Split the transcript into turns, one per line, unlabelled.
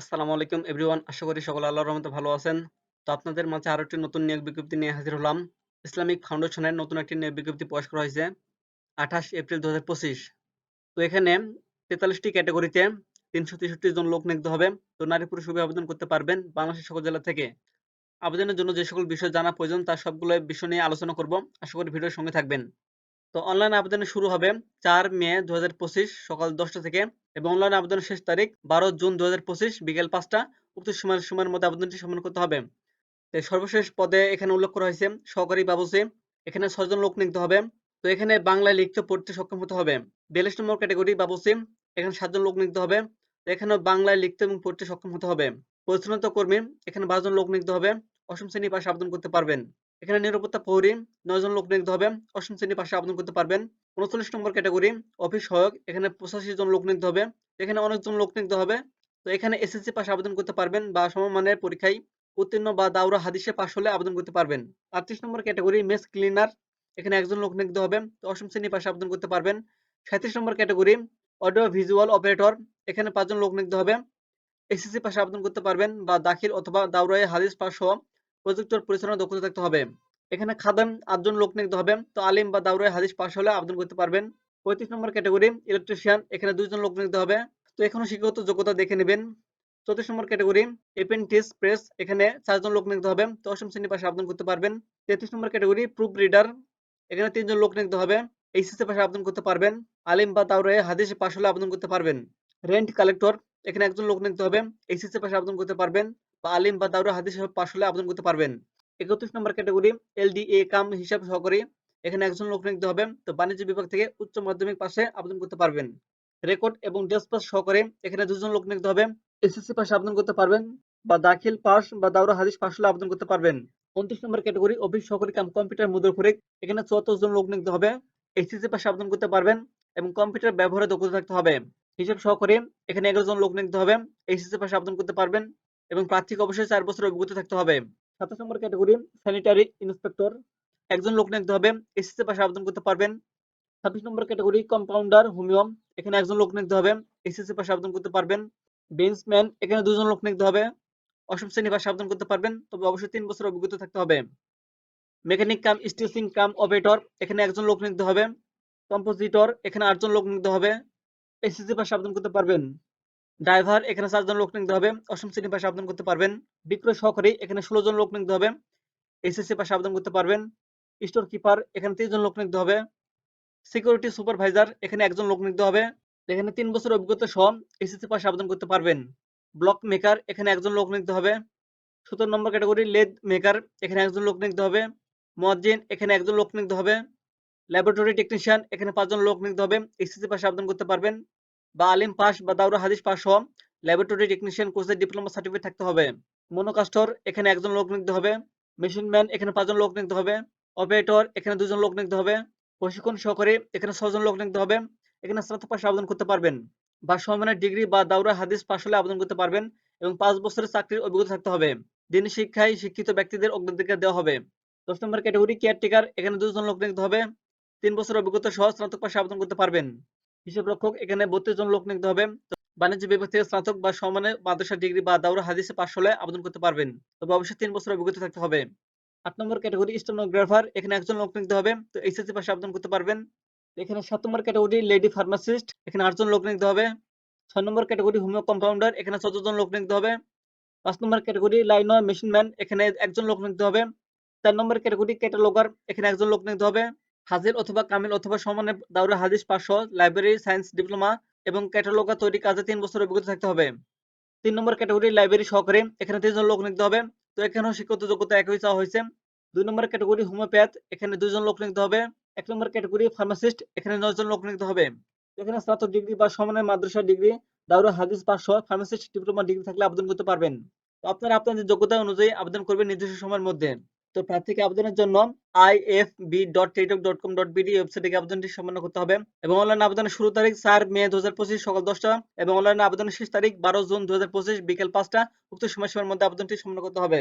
আসসালামু আলাইকুম এভরিওয়ান, আশা করি সকলে আল্লাহর রহমতে ভালো আছেন। তো আপনাদের মাঝে আরও একটি নতুন নিয়োগ বিজ্ঞপ্তি নিয়ে হাজির হলাম। ইসলামিক ফাউন্ডেশনের নতুন একটি নিয়োগ বিজ্ঞপ্তি প্রকাশ করা হয়েছে, আঠাশ এপ্রিল দু তো এখানে তেতাল্লিশটি ক্যাটাগরিতে তিনশো তেষট্টি জন লোক নিয়োগ হবে। তো নারী পুরুষ উভয় আবেদন করতে পারবেন বাংলাদেশের সকল জেলা থেকে। আবেদনের জন্য যে সকল বিষয় জানা প্রয়োজন তার সবগুলো বিষয় নিয়ে আলোচনা করব। আশা করি ভিডিওর সঙ্গে থাকবেন। তো অনলাইন আবেদন শুরু হবে চার মে দু সকাল দশটা থেকে এবং অনলাইন আবেদনের শেষ তারিখ বারো জুন দু বিকেল পাঁচটা। উক্ত সময়ের সময়ের মধ্যে আবেদনটি সম্পন্ন করতে হবে। সর্বশেষ পদে এখানে উল্লেখ করা হয়েছে সহকারী বাবুসি এখানে ছয়জন লোক নিতে হবে। তো এখানে বাংলায় লিখতে পড়তে সক্ষম হতে হবে। বিয়াল্লিশ নম্বর ক্যাটাগরি বাবুসি এখানে সাতজন লোক নিতে হবে। এখানে বাংলায় লিখতে এবং পড়তে সক্ষম হতে হবে। পরিচ্ছন্নতা কর্মী। এখানে বারোজন লোক নিতে হবে। অষ্টম শ্রেণি পাশে আবেদন করতে পারবেন। এখানে নিরাপত্তা প্রহরী নয়জন লোক নিয়োগ হবে, অষ্টম শ্রেণি পাশে আবেদন করতে পারবেন। উনচল্লিশ নম্বর ক্যাটাগরি, অফিস সহায়ক, এখানে পঁচাশি জন লোক নিয়োগ হবে, এখানে অনেকজন লোক নিয়োগ হবে। তো এখানে এসএসসি পাশে আবেদন করতে পারবেন বা সমমানের পরীক্ষায় উত্তীর্ণ বা দাউরা হাদিসে পাশ হলে আবেদন করতে পারবেন। আটত্রিশ নম্বর ক্যাটাগরি, মেস ক্লিনার, এখানে একজন লোক নিয়োগ হবে, তো অষ্টম শ্রেণি পাশে আবেদন করতে পারবেন। সাঁত্রিশ নম্বর ক্যাটাগরি, অডিও ভিজুয়াল অপারেটর, এখানে পাঁচজন লোক নিয়োগ হবে এসএসসি পাশে আবেদন করতে পারবেন বা দাখিল অথবা দাউরায় হাদিস পাশ সহ প্রযুক্তর পরিচালনা দক্ষতা থাকতে হবে। এখানে খাদাম আটজন লোক নিয়োগ হবে। তো আলিম বা দাউরায় হাদিস পাশ হলে আবেদন করতে পারবেন। পঁয়ত্রিশ নম্বর ক্যাটাগরি ইলেকট্রিশিয়ান এখানে দুইজন লোক নিয়োগ হবে। তো এখনও শিক্ষাগত যোগ্যতা দেখে নেবেন। চৌত্রিশ নম্বর ক্যাটাগরি এপেন্টিস প্রেস এখানে চারজন লোক নিয়োগ হবে। তো অষ্টম শ্রেণি পাশে আবেদন করতে পারবেন। তেত্রিশ নম্বর ক্যাটাগরি প্রুফ রিডার এখানে তিনজন লোক নিতে হবে। এইচএসসি পাশে আবেদন করতে পারবেন। আলিম বা দাউরায় হাদিস পাশ হলে আবেদন করতে পারবেন। রেন্ট কালেক্টর এখানে একজন লোক নিতে হবে। এইচএসসি পাশে আবেদন করতে পারবেন। বা আলিম বা দাউরা হাদিস পাশ হলে আবেদন করতে পারবেন। একত্রিশ নম্বর ক্যাটাগরি, এলডিএ কাম হিসাব সহকারী এখানে একজন লোক নিয়োগ হবে তো বাণিজ্য বিভাগ থেকে উচ্চ মাধ্যমিক পাশে আবেদন করতে পারবেন। রেকর্ড এবং ডেস্ক পাস সহকারী এখানে দুজন লোক নিয়োগ হবে এসএসসি পাশে আবেদন করতে পারবেন বা দাখিল পাস বা দাউরা হাদিস পাশ হলে আবেদন করতে পারবেন। উনত্রিশ নম্বর ক্যাটাগরি, অফিস সহকারী কাম, কম্পিউটার মুদ্রফরিক এখানে চুয়াত্তর জন লোক নিয়োগ হবে। এসএসসি পাশে আবেদন করতে পারবেন এবং কম্পিউটার ব্যবহারে দক্ষতা থাকতে হবে। হিসাব সহকারী এখানে এগারো জন লোক নিয়োগ হবে। এইচএসসি পাশে আবেদন করতে পারবেন। এবং প্রার্থীকে অবশ্যই চার বছর অভিজ্ঞতা থাকতে হবে। সাতাশ নম্বর ক্যাটাগরি স্যানিটারি ইন্সপেক্টর একজন লোক নিয়োগ হবে এসএসসি পাশে আবেদন করতে পারবেন। ছাব্বিশ নম্বর ক্যাটাগরি কম্পাউন্ডার হোমিও। এখানে একজন লোক নিয়োগ হবে এসএসসি পাশে আবেদন করতে পারবেন। বেঞ্চম্যান এখানে দুজন লোক নিয়োগ হবে। অষ্টম শ্রেণি পাশে আবেদন করতে পারবেন, তবে অবশ্যই তিন বছর অভিজ্ঞতা থাকতে হবে। মেকানিক কাম স্টিচিং কাম অপারেটর এখানে একজন লোক নিয়োগ হবে। কম্পোজিটর এখানে আটজন লোক নিয়োগ হবে। এসএসসি পাশে আবেদন করতে পারবেন। ড্রাইভার, এখানে চারজন লোক নিতে হবে। অষ্টম শ্রেণি পাশে আবেদন করতে পারবেন। বিক্রয় সহকারী, এখানে ষোলো জন লোক নিতে হবে। এসএসসি পাশে আবেদন করতে পারবেন। স্টোর কিপার এখানে তিনজন লোক নিতে হবে। সিকিউরিটি সুপারভাইজার এখানে একজন লোক নিয়োগ হবে। এখানে তিন বছর অভিজ্ঞতা সহ এসএসসি পাশে আবেদন করতে পারবেন। ব্লক মেকার এখানে একজন লোক নিতে হবে। সতেরো নম্বর ক্যাটাগরি লেদ মেকার এখানে একজন লোক নিতে হবে। মজ্জিন এখানে একজন লোক নিতে হবে। ল্যাবরেটরি টেকনিশিয়ান এখানে পাঁচজন লোক নিতে হবে। এসএসসি পাশে আবেদন করতে পারবেন। বা আলিম পাস বা দাউরা হাদিস পাস সহ ল্যাবরেটরি টেকনিশিয়ান কোর্সের ডিপ্লোমা সার্টিফিকেট থাকতে হবে। মনোকাস্টর এখানে একজন লোক নিয়োগ হবে। মেশিন ম্যান এখানে পাঁচজন লোক নিয়োগ হবে। অপারেটর এখানে দুজন লোক নিয়োগ হবে। প্রশিক্ষণ সহকারী, এখানে ছজন লোক নিয়োগ হবে। এখানে স্নাতক পাশে আবেদন করতে পারবেন। বা সমমানের ডিগ্রি বা দাউরা হাদিস পাশ হলে আবেদন করতে পারবেন এবং পাঁচ বছরের চাকরির অভিজ্ঞতা থাকতে হবে। দিন শিক্ষায় শিক্ষিত ব্যক্তিদের অগ্রাধিকার দেওয়া হবে। দশ নম্বর ক্যাটাগরি কেয়ারটেকার এখানে দুজন লোক নিতে হবে। তিন বছর অভিজ্ঞতা সহ স্নাতক পাশে আবেদন করতে পারবেন। হিসাব রক্ষক, এখানে বত্রিশ জন লোক নিতে হবে। বাণিজ্য বিভাগ থেকে স্নাতক বা সমানে মাদ্রাসা ডিগ্রি বা দাউরা হাদিসে পাশ হলে আবেদন করতে পারবেন। তবে অবশ্যই তিন বছর অভিজ্ঞতা থাকতে হবে। আট নম্বর ক্যাটাগরি স্টেনোগ্রাফার, এখানে একজন লোক নিয়োগ হবে। তো এইচএসসি পাশে আবেদন করতে পারবেন। এখানে সাত নম্বর ক্যাটাগরি লেডি ফার্মাসিস্ট, এখানে আটজন লোক নিয়োগ হবে। ছয় নম্বর ক্যাটাগরি হোমিও কম্পাউন্ডার, এখানে চোদ্দ জন লোক নিতে হবে। পাঁচ নম্বর ক্যাটাগরি লাইন মেশিন ম্যান এখানে একজন লোক নিতে হবে। চার নম্বর ক্যাটাগরি ক্যাটালগার, এখানে একজন লোক নিতে হবে। হাজির অথবা কামিল অথবা সমানে দাউরা হাদিস পাশ লাইব্রেরি, সায়েন্স, ডিপ্লোমা এবং ক্যাটালগা তৈরি কাজে তিন বছর অভিজ্ঞতা থাকতে হবে। তিন নম্বর ক্যাটাগরি, লাইব্রেরি সহকারী। এখানে তিনজন লোক নিয়োগ হবে। তো এখানেও শিক্ষত যোগ্যতা একই চাওয়া হয়েছে। দুই নম্বর ক্যাটাগরি, হোমিওপ্যাথ। এখানে দুজন লোক নিয়োগ হবে। এক নম্বর ক্যাটাগরি, ফার্মাসিস্ট। এখানে নয়জন লোক নিতে হবে। এখানে স্নাতক ডিগ্রি বা সমানের মাদ্রাসা ডিগ্রি দাউরা হাদিস পাশ ফার্মাসিস্ট, ডিপ্লোমা ডিগ্রি থাকলে আবেদন করতে পারবেন। আপনারা আপনাদের যোগ্যতা অনুযায়ী আবেদন করবেন নির্দিষ্ট সময়ের মধ্যে। তো প্রার্থীকে আবেদনের জন্য IFB dot dot com dot ওয়েবসাইটে আবেদনটি সম্পন্ন করতে হবে এবং অনলাইন আবেদনের শুরু তারিখ চার মে দু হাজার পঁচিশ সকাল দশটা এবং অনলাইন আবেদনের শেষ তারিখ বারো জুন দু হাজার পঁচিশ বিকেল পাঁচটা। উক্ত সময়সীমার মধ্যে আবেদনটি সম্পন্ন করতে হবে।